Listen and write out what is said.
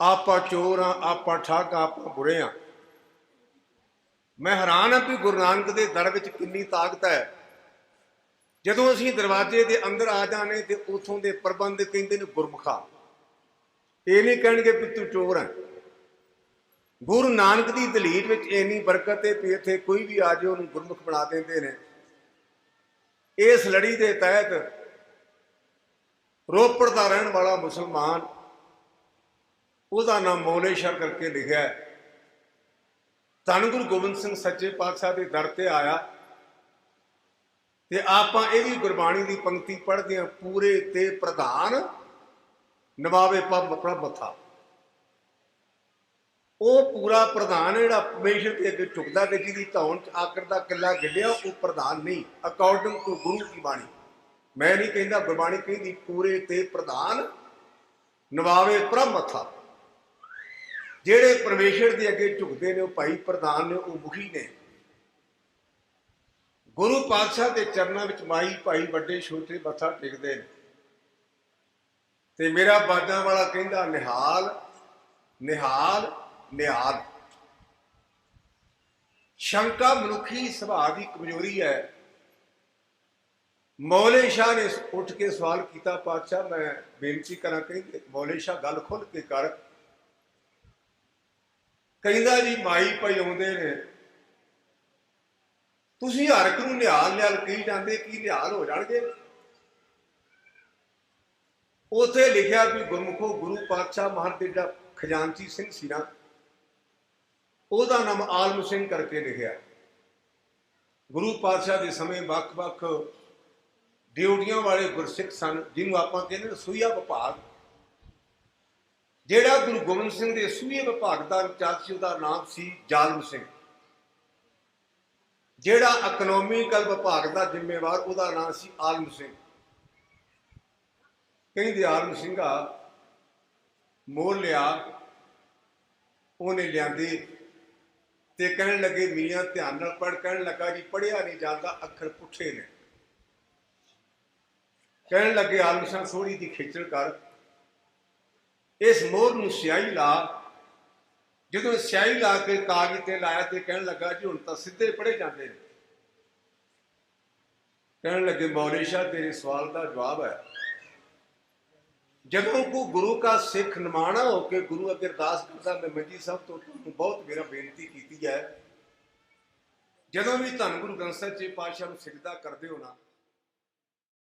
ਆਪਾਂ ਚੋਰ ਆ, ਆਪਾਂ ਠੱਗ ਆ, ਆਪਾਂ ਬੁਰੇ ਆ। ਮੈਂ ਹੈਰਾਨ ਆ ਵੀ ਗੁਰੂ ਨਾਨਕ ਦੇ ਦਰ ਵਿੱਚ ਕਿੰਨੀ ਤਾਕਤ ਹੈ। ਜਦੋਂ ਅਸੀਂ ਦਰਵਾਜ਼ੇ ਦੇ ਅੰਦਰ ਆ ਜਾਣੇ ਤੇ ਉਥੋਂ ਦੇ ਪ੍ਰਬੰਧ ਕਹਿੰਦੇ ਨੇ ਗੁਰਮੁਖਾ। ਇਹ ਨਹੀਂ ਕਹਿਣਗੇ ਵੀ ਤੂੰ ਚੋਰ ਹੈ ਗੁਰੂ ਨਾਨਕ ਦੀ ਦਲੀਲ ਵਿੱਚ ਇੰਨੀ ਬਰਕਤ ਹੈ ਵੀ ਇੱਥੇ ਕੋਈ ਵੀ ਆ ਜਾਏ, ਉਹਨੂੰ ਗੁਰਮੁਖ ਬਣਾ ਦਿੰਦੇ ਨੇ। ਇਸ ਲੜੀ ਦੇ ਤਹਿਤ ਰੋਪੜ ਦਾ ਰਹਿਣ ਵਾਲਾ ਮੁਸਲਮਾਨ ਉਹਦਾ ਨਾਮ ਮੌਲੇਸ਼ਰ ਕਰਕੇ ਲਿਖਿਆ ਹੈ। ਧੰਨ ਗੁਰੂ ਗੋਬਿੰਦ ਸਿੰਘ ਸੱਚੇ ਪਾਤਸ਼ਾਹ ਦੇ ਦਰ ਤੇ ਆਇਆ ਤੇ ਆਪਾਂ ਇਹਦੀ ਗੁਰਬਾਣੀ ਦੀ ਪੰਕਤੀ ਪੜ੍ਹਦੇ ਹਾਂ। ਪੂਰੇ ਤੇ ਪ੍ਰਧਾਨ ਨਵਾਵੇ ਪੱਬ ਪ੍ਰਭ ਉਹ ਪੂਰਾ ਪ੍ਰਧਾਨ ਜਿਹੜਾ ਪਰਮੇਸ਼ਰ ਦੇ ਅੱਗੇ ਝੁਕਦਾ ਤੇ ਜਿਹਦੀ ਧੌਣ ਚ ਆਕਰ ਦਾ ਕਿੱਲਾ ਗਿੱਲਿਆ, ਉਹ ਪ੍ਰਧਾਨ ਨਹੀਂ ਅਕੋਰਡਿੰਗ ਟੂ ਗੁਰੂ ਦੀ ਬਾਣੀ। ਮੈਂ ਨਹੀਂ ਕਹਿੰਦਾ ਗੁਰਬਾਣੀ ਕਹਿੰਦੀ ਪੂਰੇ ਤੇ ਪ੍ਰਧਾਨ ਨਵਾਵੇ ਪ੍ਰਭ ਮੱਥਾ ਜਿਹੜੇ ਪਰਮੇਸ਼ਰ ਦੇ ਅੱਗੇ ਝੁਕਦੇ ਨੇ, ਉਹ ਭਾਈ ਪ੍ਰਧਾਨ ਨੇ, ਉਹ ਮੁਖੀ ਨੇ। ਗੁਰੂ ਪਾਤਸ਼ਾਹ ਦੇ ਚਰਨਾਂ ਵਿੱਚ ਮਾਈ ਭਾਈ ਵੱਡੇ ਛੋਟੇ ਮੱਥਾ ਟੇਕਦੇ ਨੇ। ਤੇ ਮੇਰਾ ਬਾਜਾਂ ਵਾਲਾ ਕਹਿੰਦਾ, ਨਿਹਾਲ ਨਿਹਾਲ ਨਿਹਾਲ। ਸ਼ੰਕਾ ਮਨੁੱਖੀ ਸੁਭਾਅ ਦੀ ਕਮਜ਼ੋਰੀ ਹੈ। ਮੌਲੇ ਸ਼ਾਹ ਨੇ ਉੱਠ ਕੇ ਸਵਾਲ ਕੀਤਾ, ਪਾਤਸ਼ਾਹ, ਮੈਂ ਬੇਨਤੀ ਕਰਾਂ ਕਹਿੰਦੇ ਮੌਲੇ ਸ਼ਾਹ ਗੱਲ ਖੁੱਲ ਕੇ ਕਰ। ਕਹਿੰਦਾ ਜੀ ਮਾਈ ਭਾਈ ਆਉਂਦੇ ਨੇ। ਤੁਸੀਂ ਹਰ ਇੱਕ ਨੂੰ ਨਿਹਾਲ ਨਿਹਾਲ ਕਹੀ ਜਾਂਦੇ, ਕੀ ਨਿਹਾਲ ਹੋ ਜਾਣਗੇ? ਉਥੇ ਲਿਖਿਆ ਵੀ ਗੁਰਮੁਖੋ ਗੁਰੂ ਪਾਤਸ਼ਾਹ ਮਹਾਰਾਜ ਦੇ ਜਿਹੜਾ ਖਜ਼ਾਨਚੀ ਸਿੰਘ ਸੀ ਨਾ। ਉਹਦਾ ਨਾਮ ਆਲਮ ਸਿੰਘ ਕਰਕੇ ਲਿਖਿਆ। ਗੁਰੂ ਪਾਤਸ਼ਾਹ ਦੇ ਸਮੇਂ ਵੱਖ-ਵੱਖ ਡਿਊਟੀਆਂ ਵਾਲੇ ਗੁਰਸਿੱਖ ਸਨ, ਜਿਹਨੂੰ ਆਪਾਂ ਕਹਿੰਦੇ ਨੇ ਸੂਈਆ ਵਿਭਾਗ ਜਿਹੜਾ ਗੁਰੂ ਗੋਬਿੰਦ ਸਿੰਘ ਦੇ ਸੂਏ ਵਿਭਾਗ ਦਾ ਇੰਚਾਰਜ ਸੀ, ਉਹਦਾ ਨਾਮ ਸੀ ਜਾਲਮ ਸਿੰਘ। ਜਿਹੜਾ ਇਕਨੋਮਿਕਲ ਵਿਭਾਗ ਦਾ ਜ਼ਿੰਮੇਵਾਰ, ਉਹਦਾ ਨਾਮ ਸੀ ਆਲਮ ਸਿੰਘ। ਕਹਿੰਦੇ ਆਲਮ ਸਿੰਘਾ ਮੋਲ ਲਿਆ, ਉਹਨੇ ਲਿਆਂਦੀ ਤੇ ਕਹਿਣ ਲੱਗੇ, ਮੀਆਂ, ਧਿਆਨ ਨਾਲ ਪੜ ਕਹਿਣ ਲੱਗਾ, ਜੀ ਪੜਿਆ ਨਹੀਂ ਜਾਂਦਾ, ਅੱਖਰ ਪੁੱਠੇ ਨੇ। ਕਹਿਣ ਲੱਗੇ, ਆਲਮ ਸਿੰਘ ਥੋੜੀ ਦੀ ਖੇਚਲ ਕਰ। ਇਸ ਮੋਹਰ ਨੂੰ ਸਿਆਹੀ ਲਾ। ਜਦੋਂ ਸਿਆਹੀ ਲਾ ਕੇ ਕਾਗਜ਼ ਤੇ ਲਾਇਆ ਤੇ ਕਹਿਣ ਲੱਗਾ ਜੀ, ਹੁਣ ਤਾਂ ਸਿੱਧੇ ਪੜੇ ਜਾਂਦੇ ਨੇ। ਕਹਿਣ ਲੱਗੇ ਮੌਲੀ ਸ਼ਾਹ, ਤੇਰੇ ਸਵਾਲ ਦਾ ਜਵਾਬ ਹੈ। ਜਦੋਂ ਕੋ ਗੁਰੂ ਦਾ ਸਿੱਖ ਨਿਮਾਣਾ ਹੋ ਕੇ ਗੁਰੂ ਅੱਗੇ ਅਰਦਾਸ ਕਰਦਾ ਮੈਂ ਮੰਜੀ ਸਾਹਿਬ ਤੋਂ ਤੁਹਾਨੂੰ ਬਹੁਤ ਮੇਰਾ ਬੇਨਤੀ ਕੀਤੀ ਹੈ, ਜਦੋਂ ਵੀ ਧੰਨ ਗੁਰੂ ਗ੍ਰੰਥ ਸਾਹਿਬ ਜੀ ਪਾਤਸ਼ਾਹ ਨੂੰ ਸਿਜਦਾ ਕਰਦੇ ਹੋ ਨਾ